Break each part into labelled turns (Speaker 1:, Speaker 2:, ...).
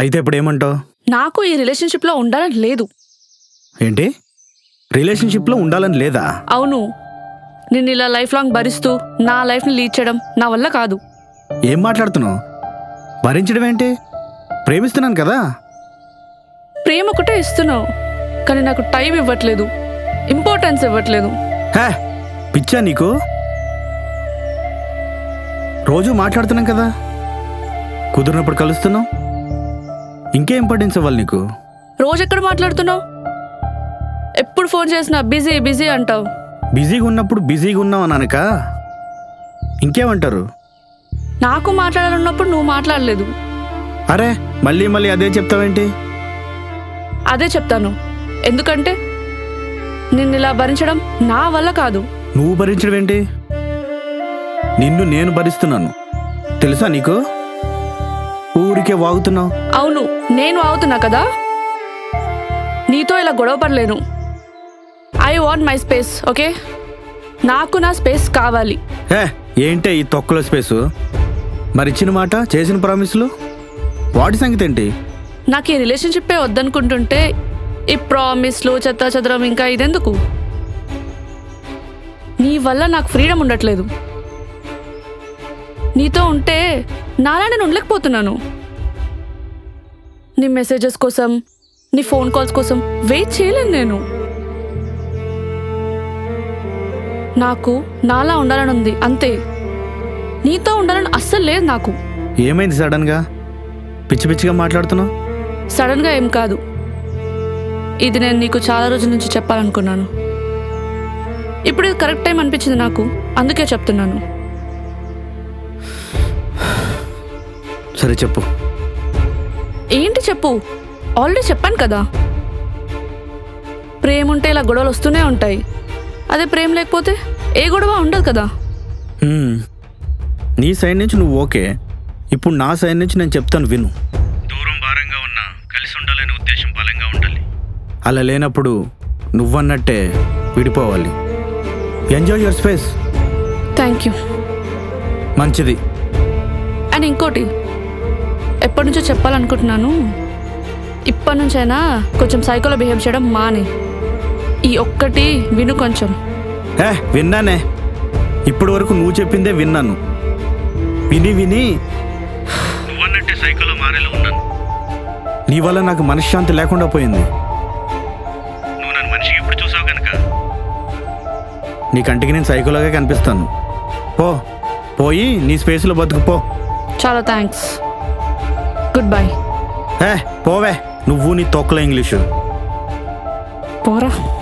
Speaker 1: అయితే ఇప్పుడు ఏమంటావు?
Speaker 2: నాకు ఈ రిలేషన్షిప్లో ఉండాలని లేదు.
Speaker 1: ఏంటి? రిలేషన్షిప్లో ఉండాలని లేదా?
Speaker 2: అవును. నిన్ను ఇలా లైఫ్ లాంగ్ భరిస్తూ నా లైఫ్ని లీడ్ చేయడం నా వల్ల కాదు.
Speaker 1: ఏం మాట్లాడుతున్నావు? భరించడం ఏంటి? ప్రేమిస్తున్నాను కదా?
Speaker 2: ప్రేమ ఒకటే ఇస్తున్నావు కానీ నాకు టైం ఇవ్వట్లేదు ఇంపార్టెన్స్ ఇవ్వట్లేదు.
Speaker 1: హే పిచ్చా నీకు? రోజు మాట్లాడుతున్నాం కదా? కుదిరినప్పుడు కలుస్తున్నాం. ఇంకే ఇంపార్టెన్స్ ఇవ్వాలి నీకు?
Speaker 2: రోజు ఎక్కడ మాట్లాడుతున్నావు? ఎప్పుడు ఫోన్ చేసినా బిజీ బిజీ అంటావు.
Speaker 1: బిజీగా ఉన్నప్పుడు బిజీగా ఉన్నావు అని అనక ఇంకేమంటారు?
Speaker 2: నాకు మాట్లాడాలన్నప్పుడు నువ్వు మాట్లాడలేదు.
Speaker 1: అరే మళ్ళీ మళ్ళీ అదే చెప్తావేంటి?
Speaker 2: అదే చెప్తాను. ఎందుకంటే నిన్ను ఇలా భరించడం నా వల్ల కాదు.
Speaker 1: నువ్వు భరించడం ఏంటి? నిన్ను నేను భరిస్తున్నాను. తెలుసా నీకు? ఊరికే వాగుతున్నావు?
Speaker 2: అవును నేను అవుతున్నా కదా? నీతో ఇలా గొడవ పడలేను. I want my space okay నాకు నా స్పేస్ కావాలి.
Speaker 1: ఏ ఏంటే ఈ తొక్కల స్పేసు మరి ఇచ్చిన మాట చేసిన ప్రామిస్లు వాటి సంగతి ఏంటి?
Speaker 2: నాకు ఈ రిలేషన్షిప్పే వద్దనుకుంటుంటే ఈ ప్రామిస్లు చెత్త చెదరం ఇంకా ఇదెందుకు? నీ వల్ల నాకు ఫ్రీడమ్ ఉండట్లేదు. నీతో ఉంటే నాలా నేను ఉండలేకపోతున్నాను. నీ మెసేజెస్ కోసం నీ ఫోన్ కాల్స్ కోసం వెయిట్ చేయలేను నేను. నాకు నాలా ఉండాలని ఉంది అంతే. నీతో ఉండాలని అస్సలు లేదు నాకు.
Speaker 1: ఏమైంది సడన్గా పిచ్చి పిచ్చిగా మాట్లాడుతున్నావు?
Speaker 2: సడన్గా ఏం కాదు. ఇది నేను నీకు చాలా రోజుల నుంచి చెప్పాలనుకున్నాను. ఇప్పుడు ఇది కరెక్ట్ టైం అనిపించింది నాకు అందుకే చెప్తున్నాను.
Speaker 1: సరే చెప్పు.
Speaker 2: ఏంటి చెప్పు? ఆల్రెడీ చెప్పాను కదా. ప్రేమ ఉంటే ఇలా గొడవలు వస్తూనే ఉంటాయి. అదే ప్రేమ లేకపోతే ఏ గొడవ ఉండదు కదా.
Speaker 1: హ్మ్. నీ సైడ్ నుంచి నువ్వు ఓకే. ఇప్పుడు నా సైడ్ నుంచి నేను చెప్తాను విను. దూరం భారంగా ఉన్నా కలిసి ఉండాలనే ఉద్దేశం బలంగా ఉండాలి. అలా లేనప్పుడు నువ్వన్నట్టే విడిపోవాలి. Enjoy your space
Speaker 2: thank you
Speaker 1: మంచిది.
Speaker 2: అండ్ ఇంకోటి ఎప్పటి నుంచో చెప్పాలనుకుంటున్నాను. ఇప్పటి నుంచైనా కొంచెం సైకోలో బిహేవ్ చేయడం మానే. ఈ ఒక్కటి విను కొంచెం.
Speaker 1: ఏ విన్నానే. ఇప్పటి వరకు నువ్వు చెప్పిందే విన్నాను. విని విని. నువ్వన్నట్టే సైకోలో మారేలో ఉన్నాను. నీ వల్ల నాకు మనశ్శాంతి లేకుండా పోయింది. నువ్వు నన్ను మనిషికి ఇప్పుడు చూసావు కనుక? నీ కంటికి నేను సైకోలోగా కనిపిస్తాను. పో పోయి నీ స్పేస్లో బతుకు పో.
Speaker 2: చాలా థ్యాంక్స్ గుడ్ బై
Speaker 1: ఏ పోవే. నువ్వు నీ తొక్కల ఇంగ్లీషు.
Speaker 2: పోరా.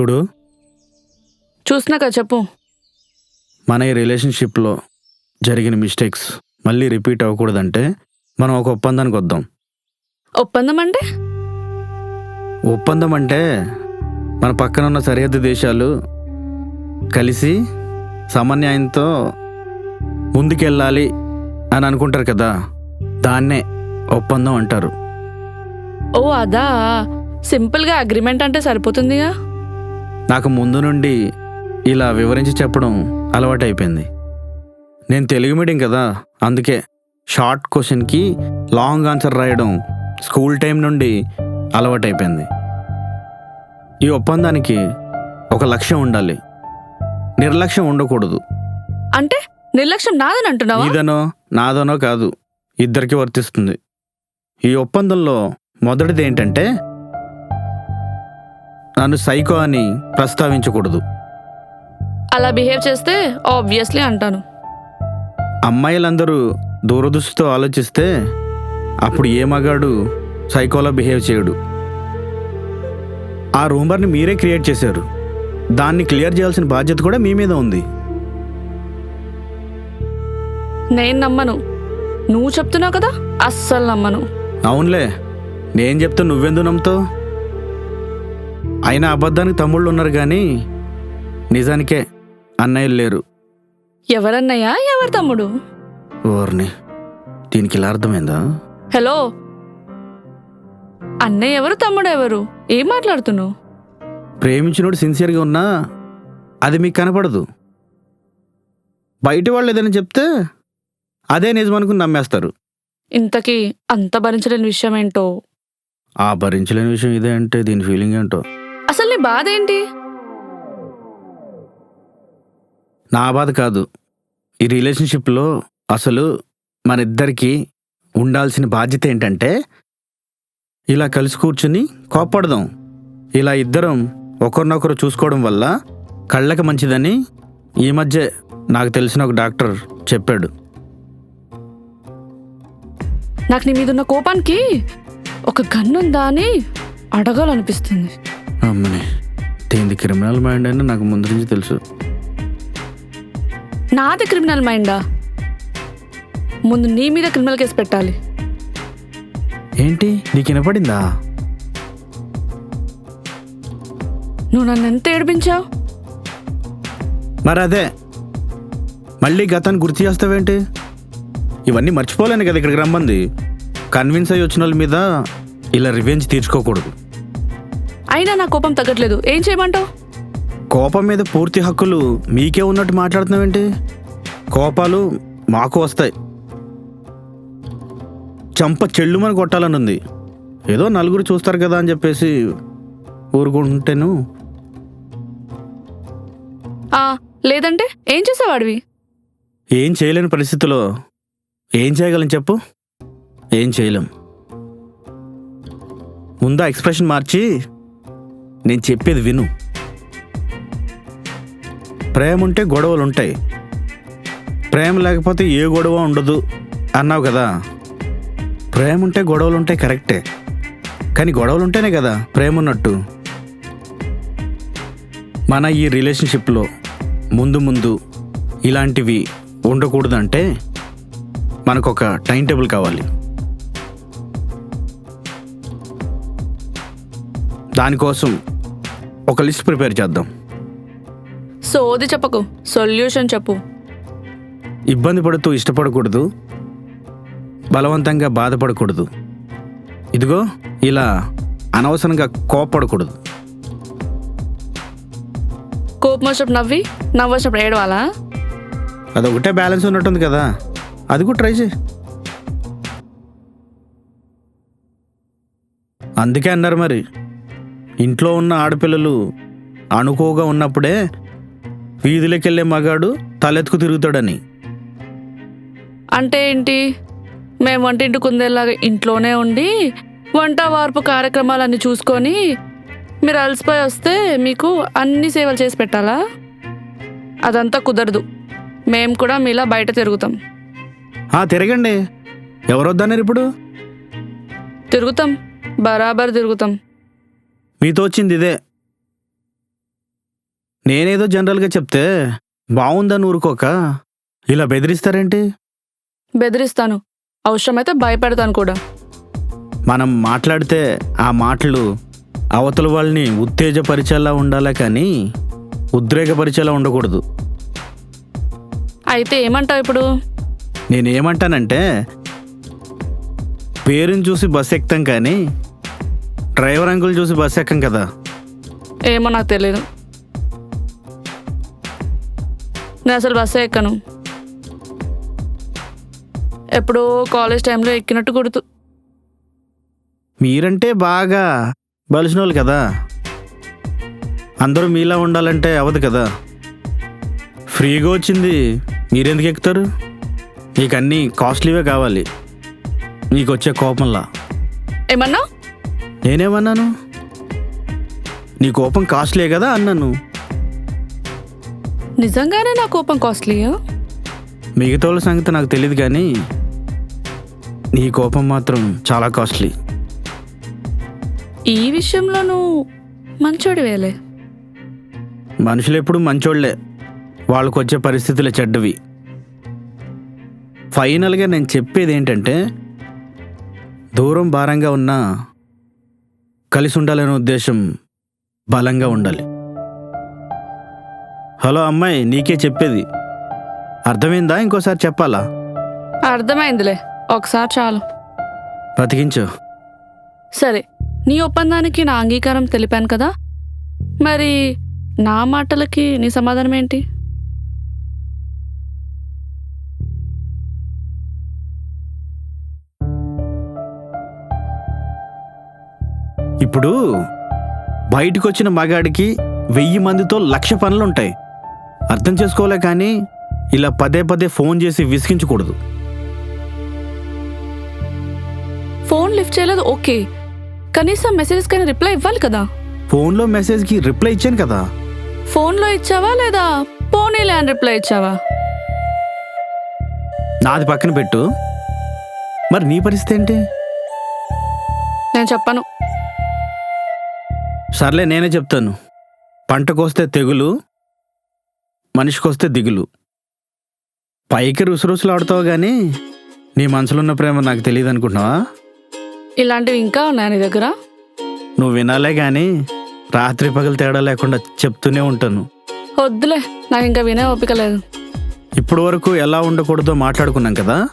Speaker 1: చూడు.
Speaker 2: చూసినాక చెప్పు.
Speaker 1: మన ఈ రిలేషన్షిప్లో జరిగిన మిస్టేక్స్ మళ్ళీ రిపీట్ అవ్వకూడదంటే మనం ఒక ఒప్పందానికి వద్దాం.
Speaker 2: ఒప్పందం అంటే?
Speaker 1: ఒప్పందం అంటే మన పక్కన ఉన్న సరిహద్దు దేశాలు కలిసి సమన్యాయంతో ముందుకెళ్ళాలి అని అనుకుంటారు కదా దాన్నే ఒప్పందం అంటారు.
Speaker 2: ఓ అదా. సింపుల్గా అగ్రిమెంట్ అంటే సరిపోతుందిగా.
Speaker 1: నాకు ముందు నుండి ఇలా వివరించి చెప్పడం అలవాటైపోయింది. నేను తెలుగు మీడియం కదా అందుకే షార్ట్ క్వశ్చన్కి లాంగ్ ఆన్సర్ రాయడం స్కూల్ టైం నుండి అలవాటైపోయింది. ఈ ఒప్పందానికి ఒక లక్ష్యం ఉండాలి. నిర్లక్ష్యం ఉండకూడదు.
Speaker 2: అంటే నిర్లక్ష్యం నాదని అంటున్నావా?
Speaker 1: నీదనో నాదనో కాదు ఇద్దరికి వర్తిస్తుంది. ఈ ఒప్పందంలో మొదటిది ఏంటంటే నన్ను సైకో అని ప్రస్తావించకూడదు.
Speaker 2: అలా బిహేవ్ చేస్తే ఆబ్వియస్లీ అంటాను.
Speaker 1: అమ్మాయిలందరూ దూరదృష్టితో ఆలోచిస్తే అప్పుడు ఏ మగాడు సైకోలా బిహేవ్ చేయడు. ఆ రూమర్ని మీరే క్రియేట్ చేశారు. దాన్ని క్లియర్ చేయాల్సిన బాధ్యత కూడా మీ మీద ఉంది.
Speaker 2: నేను నమ్మను. నువ్వు చెప్తున్నావు కదా అస్సలు నమ్మను.
Speaker 1: అవునులే నేను చెప్తే నువ్వెందుకు నమ్ముతావు? అయినా అబద్ధానికి తమ్ముళ్ళు ఉన్నారు కానీ నిజానికే అన్నయ్యలు లేరు.
Speaker 2: ఎవరన్నయ్యా? ఎవరు తమ్ముడు?
Speaker 1: ఓర్ని దీనికి ఇలా అర్థమైందా?
Speaker 2: హలో? అన్నయ్య ఎవరు తమ్ముడు ఎవరు? ఏం మాట్లాడుతున్నావు?
Speaker 1: ప్రేమించినోడు సిన్సియర్గా ఉన్నా అది మీకు కనపడదు. బయట వాళ్ళు ఏదైనా చెప్తే అదే నిజం అనుకుని నమ్మేస్తారు.
Speaker 2: ఇంతకీ అంత భరించలేని విషయం ఏంటో?
Speaker 1: ఆ భరించలేని విషయం ఇదే అంటే దీని ఫీలింగ్ ఏంటో?
Speaker 2: అసలు నీ బాధ ఏంటి?
Speaker 1: నా బాధ కాదు. ఈ రిలేషన్షిప్లో అసలు మన ఇద్దరికి ఉండాల్సిన బాధ్యత ఏంటంటే ఇలా కలిసి కూర్చుని కోప్పడదాం. ఇలా ఇద్దరం ఒకరినొకరు చూసుకోవడం వల్ల కళ్ళకి మంచిదని ఈ మధ్య నాకు తెలిసిన ఒక డాక్టర్ చెప్పాడు.
Speaker 2: నాకు నీ మీద ఉన్న కోపానికి ఒక గన్ను ఉందా అని అడగాలనిపిస్తుంది.
Speaker 1: అమ్మని దీనిది క్రిమినల్ మైండ్ అని నాకు ముందు నుంచి తెలుసు.
Speaker 2: నాది క్రిమినల్ మైండా? ముందు నీ మీద క్రిమినల్ కేసు పెట్టాలి.
Speaker 1: ఏంటి? నీకు వినపడిందా?
Speaker 2: నువ్వు నన్ను ఎంత ఏడిపించావు?
Speaker 1: మరి అదే మళ్ళీ గతాన్ని గుర్తు చేస్తావేంటి? ఇవన్నీ మర్చిపోలేను కదా ఇక్కడికి రమ్మంది. కన్విన్స్ అయ్యి వచ్చిన వాళ్ళ మీద ఇలా రివెంజ్ తీర్చుకోకూడదు.
Speaker 2: అయినా నా కోపం తగ్గట్లేదు. ఏం చేయమంటావు?
Speaker 1: కోపం మీద పూర్తి హక్కులు మీకే ఉన్నట్టు మాట్లాడుతున్నావేంటి? కోపాలు మాకు వస్తాయి. చంప చెల్లుమని కొట్టాలని ఉంది ఏదో నలుగురు చూస్తారు కదా అని చెప్పేసి ఊరుకుంటేను.
Speaker 2: ఆ లేదంటే ఏం చేసేవాడివి?
Speaker 1: ఏం చేయలేని పరిస్థితిలో ఏం చేయగలం చెప్పు? ఏం చేయలేం. ముందు ఎక్స్ప్రెషన్ మార్చి నేను చెప్పేది విను. ప్రేమ ఉంటే గొడవలు ఉంటాయి ప్రేమ లేకపోతే ఏ గొడవ ఉండదు అన్నావు కదా. ప్రేమ ఉంటే గొడవలు ఉంటాయి కరెక్టే. కానీ గొడవలు ఉంటేనే కదా ప్రేమ ఉన్నట్టు మన ఈ రిలేషన్షిప్లో ముందు ముందు ఇలాంటివి ఉండకూడదంటే మనకు ఒక టైం టేబుల్ కావాలి. దానికోసం ఒక లిస్ట్ ప్రిపేర్ చేద్దాం.
Speaker 2: సోది చెప్పకు. సొల్యూషన్ చెప్పు.
Speaker 1: ఇబ్బంది పడుతూ ఇష్టపడకూడదు. బలవంతంగా బాధపడకూడదు. ఇదిగో ఇలా అనవసరంగా కోప్పడకూడదు.
Speaker 2: కోపం వచ్చినప్పుడు నవ్వి నవ్వు వచ్చినప్పుడు ఏడవాలా?
Speaker 1: అదొకటే బ్యాలెన్స్ ఉన్నట్టుంది కదా. అది కూడా ట్రై చేయి. అందుకే అన్నారు మరి. ఇంట్లో ఉన్న ఆడపిల్లలు అణుకోగా ఉన్నప్పుడే వీధిలోకి వెళ్ళే మగాడు తలెత్తుకు తిరుగుతాడని.
Speaker 2: అంటే ఏంటి? మేము వంటింటి కుందేలాగా ఇంట్లోనే ఉండి వంట వార్పు కార్యక్రమాలన్నీ చూసుకొని మీరు అలసిపోయి వస్తే మీకు అన్ని సేవలు చేసి పెట్టాలా? అదంతా కుదరదు. మేము కూడా మీలా బయట తిరుగుతాం.
Speaker 1: ఆ తిరగండి. ఎవరొద్దన్నారు ఇప్పుడు?
Speaker 2: తిరుగుతాం. బరాబర్ తిరుగుతాం.
Speaker 1: మీతో వచ్చింది ఇదే. నేనేదో జనరల్గా చెప్తే బాగుందని ఊరుకోక ఇలా బెదిరిస్తారేంటి?
Speaker 2: బెదిరిస్తాను. అవసరమైతే భయపెడతాను కూడా.
Speaker 1: మనం మాట్లాడితే ఆ మాటలు అవతల వాళ్ళని ఉత్తేజపరిచేలా ఉండాలా కానీ ఉద్రేకపరిచేలా ఉండకూడదు.
Speaker 2: అయితే ఏమంటావు ఇప్పుడు?
Speaker 1: నేనేమంటానంటే పేరుని చూసి బస్ ఎక్కుతాం కానీ డ్రైవర్ అంకుల్ చూసి బస్ ఎక్కం కదా?
Speaker 2: ఏమో నాకు తెలియదు నేను అసలు బస్సే ఎక్కను. ఎప్పుడో కాలేజ్ టైంలో ఎక్కినట్టు గుర్తు.
Speaker 1: మీరంటే బాగా బలిసిన వాళ్ళు కదా? అందరూ మీలా ఉండాలంటే అవ్వదు కదా? ఫ్రీగా వచ్చింది మీరెందుకు ఎక్కుతారు? మీకు అన్నీ కాస్ట్లీవే కావాలి. మీకు వచ్చే కోపంలా.
Speaker 2: ఏమన్నా?
Speaker 1: నేనేమన్నాను? నీ కోపం కాస్ట్లీ కదా అన్నాను.
Speaker 2: నిజంగానే నా కోపం కాస్ట్లీయా?
Speaker 1: మిగతా వాళ్ళ సంగతి నాకు తెలియదు కానీ నీ కోపం మాత్రం చాలా కాస్ట్లీ.
Speaker 2: ఈ విషయంలో నువ్వు మంచోడి వేలే
Speaker 1: మనుషులు ఎప్పుడు మంచోళ్ళే వాళ్ళకు వచ్చే పరిస్థితులు చెడ్డవి. ఫైనల్గా నేను చెప్పేది ఏంటంటే దూరం భారంగా ఉన్నా కలిసి ఉండాలనే ఉద్దేశం బలంగా ఉండాలి. హలో అమ్మాయి నీకే చెప్పేది. అర్థమైందా? ఇంకోసారి చెప్పాలా?
Speaker 2: అర్థమైందిలే. ఒకసారి చాలు.
Speaker 1: బతికించు.
Speaker 2: సరే నీ ఒప్పందానికి నా అంగీకారం తెలిపాను కదా? మరి నా మాటలకి నీ సమాధానం ఏంటి?
Speaker 1: ఇప్పుడు బయటకు వచ్చిన మగాడికి వెయ్యి మందితో లక్ష పనులుంటాయి. అర్థం చేసుకోలే కానీ ఇలా పదే పదే ఫోన్ చేసి విసిగించకూడదు.
Speaker 2: ఫోన్ లిఫ్ట్ చేయలేదు ఓకే. కనీసం మెసేజెస్ కైనా రిప్లై ఇవ్వాలి కదా?
Speaker 1: ఫోన్లో మెసేజ్కి రిప్లై ఇచ్చాను కదా.
Speaker 2: ఫోన్లో ఇచ్చావా లేదా? పోనీలే అని రిప్లై ఇచ్చావా?
Speaker 1: నాది పక్కన పెట్టు. మరి నీ పరిస్థితి ఏంటి?
Speaker 2: నేను చెప్పను.
Speaker 1: సర్లే నేనే చెప్తాను. పంటకొస్తే తెగులు మనిషికొస్తే దిగులు. పైకి రుసరుసలు ఆడుతావు కానీ నీ మనసులో ఉన్న ప్రేమ నాకు తెలియదు అనుకుంటున్నావా?
Speaker 2: ఇలాంటివి ఇంకా ఉన్నాయి నీ దగ్గర?
Speaker 1: నువ్వు వినాలే కానీ రాత్రి పగలు తేడా లేకుండా చెప్తూనే ఉంటాను.
Speaker 2: వద్దులే నాకు ఇంకా వినే ఓపిక లేదు.
Speaker 1: ఇప్పుడు వరకు ఎలా ఉండకూడదో మాట్లాడుకున్నాం కదా?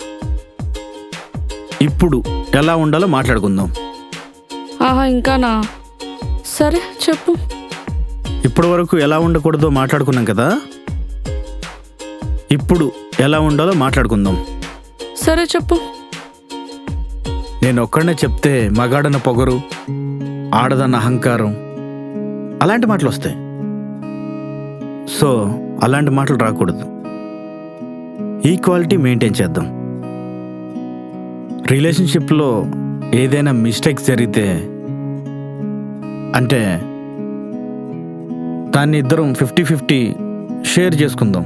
Speaker 1: ఇప్పుడు ఎలా ఉండాలో మాట్లాడుకుందాం.
Speaker 2: ఆహా ఇంకానా? సరే చెప్పు.
Speaker 1: ఇప్పుడు వరకు ఎలా ఉండకూడదో మాట్లాడుకున్నాం కదా? ఇప్పుడు ఎలా ఉండాలో మాట్లాడుకుందాం.
Speaker 2: సరే చెప్పు.
Speaker 1: నేను ఒక్కడనే చెప్తే మగాడన్న పొగరు ఆడదన్న అహంకారం అలాంటి మాటలు వస్తాయి సో అలాంటి మాటలు రాకూడదు. ఈక్వాలిటీ మెయింటైన్ చేద్దాం. రిలేషన్షిప్లో ఏదైనా మిస్టేక్స్ జరిగితే అంటే దాన్ని ఇద్దరం ఫిఫ్టీ ఫిఫ్టీ షేర్ చేసుకుందాం.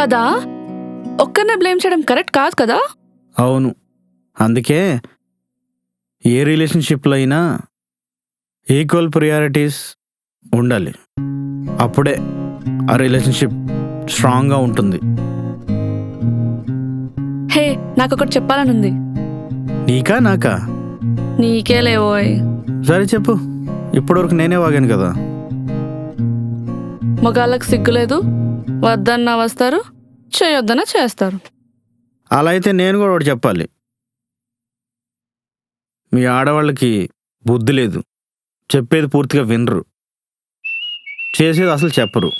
Speaker 2: కదా? ఒక్కరినే బ్లేమ్ చేయడం కరెక్ట్ కాదు కదా?
Speaker 1: అవును. అందుకే ఏ రిలేషన్షిప్లో అయినా ఈక్వల్ ప్రియారిటీస్ ఉండాలి. అప్పుడే ఆ రిలేషన్షిప్ స్ట్రాంగ్గా ఉంటుంది.
Speaker 2: హే నాకు ఒకటి చెప్పాలని ఉంది
Speaker 1: నీకా నాకా?
Speaker 2: నీకే లేవోయ్
Speaker 1: సరే చెప్పు. ఇప్పటివరకు నేనే వాగాను కదా.
Speaker 2: మగాళ్ళకి సిగ్గులేదు? వద్దన్నా వస్తారు చేయొద్దన్నా చేస్తారు.
Speaker 1: అలా అయితే నేను కూడా ఒకటి చెప్పాలి. మీ ఆడవాళ్ళకి బుద్ధి లేదు. చెప్పేది పూర్తిగా వినరు. చేసేది అసలు చెప్పరు.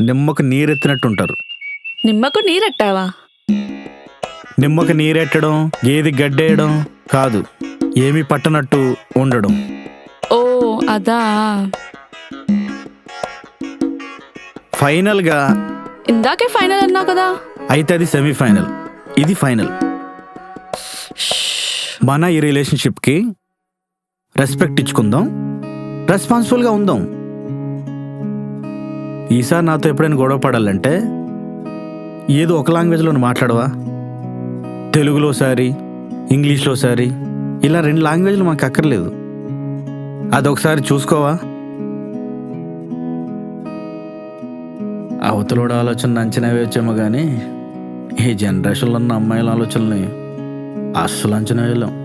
Speaker 1: నిమ్మకు నీరెత్తినట్టు ఉంటారు
Speaker 2: నిమ్మకు నీరెట్టావా?
Speaker 1: నిమ్మకి నీరెట్టడం గేది గడ్డేయడం కాదు. ఏమీ పట్టనట్టు ఉండడం.
Speaker 2: అదా.
Speaker 1: ఫైనల్గా.
Speaker 2: ఇందాకే ఫైనల్ అన్నావు కదా.
Speaker 1: అయితే అది సెమీఫైనల్. ఇది ఫైనల్. మన ఈ రిలేషన్షిప్కి రెస్పెక్ట్ ఇచ్చుకుందాం. రెస్పాన్సిబుల్గా ఉందాం. ఈసారి నాతో ఎప్పుడైనా గొడవ పడాలంటే ఏదో ఒక లాంగ్వేజ్లో మాట్లాడవా? తెలుగులో సారి ఇంగ్లీష్లో సారి ఇలా రెండు లాంగ్వేజ్లు మాకు అక్కర్లేదు. అదొకసారి చూసుకోవా? అవతలోడు ఆలోచన అంచనా వేయచ్చేమో కానీ ఈ జనరేషన్లో ఉన్న అమ్మాయిల ఆలోచనల్ని అస్సలు అంచనా వేయలేం.